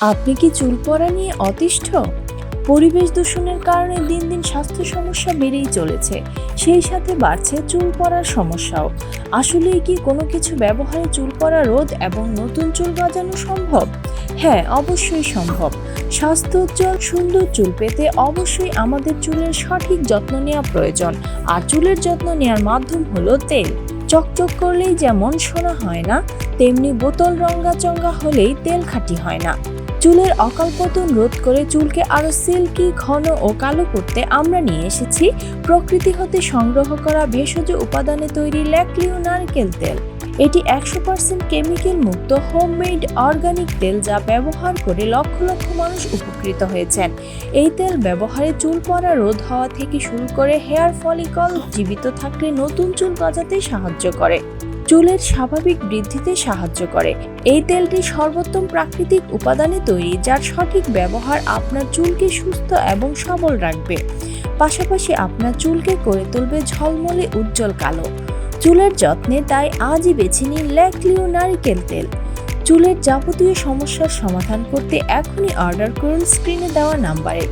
আপনি কি চুল পড়া নিয়ে অতিষ্ঠ? পরিবেশ দূষণের কারণে দিন দিন স্বাস্থ্য সমস্যা বেড়েই চলেছে, সেই সাথে বাড়ছে চুল পড়ার সমস্যাও। আসলেই কি কোনো কিছু ব্যবহারে চুল পড়া রোধ এবং নতুন চুল গজানো সম্ভব? হ্যাঁ অবশ্যই সম্ভব। স্বাস্থ্যোজ্জ্বল, সুন্দর চুল পেতে অবশ্যই আমাদের চুলের সঠিক যত্ন নেওয়া প্রয়োজন। আর চুলের যত্ন নেওয়ার মাধ্যম হলো তেল। চকচক করলেই যেমন শোনা হয় না, তেমনি বোতল রঙ্গা চঙ্গা হলেই তেল খাঁটি হয় না। চুলের অকাল পতন রোধ করে চুলকে আরও সিল্কি, ঘন ও কালো করতে আমরা নিয়ে এসেছি প্রকৃতি হতে সংগ্রহ করা ভেষজ উপাদানে তৈরি ল্যাকলিও নারকেল তেল। এটি একশো পার্সেন্ট কেমিক্যাল মুক্ত, হোমমেড, অর্গানিক তেল যা ব্যবহার করে লক্ষ লক্ষ মানুষ উপকৃত হয়েছেন। এই তেল ব্যবহারে চুল পড়া রোধ হওয়া থেকে শুরু করে হেয়ার ফলিকল জীবিত থাকলে নতুন চুল গজাতে সাহায্য করে। চুলের স্বাভাবিক বৃদ্ধিতে সাহায্য করে। এই তেলটি সর্বোত্তম প্রাকৃতিক উপাদানে তৈরি, যার সঠিক ব্যবহার আপনার চুলকে সুস্থ এবং সবল রাখবে। পাশাপাশি আপনার চুলকে করে তুলবে ঝলমলে উজ্জ্বল কালো। চুলের যত্নে তাই আজই বেছে নিন ল্যাকলিও নারিকেল তেল। চুলের যাবতীয় সমস্যার সমাধান করতে এখনই অর্ডার করুন স্ক্রিনে দেওয়া নাম্বারে।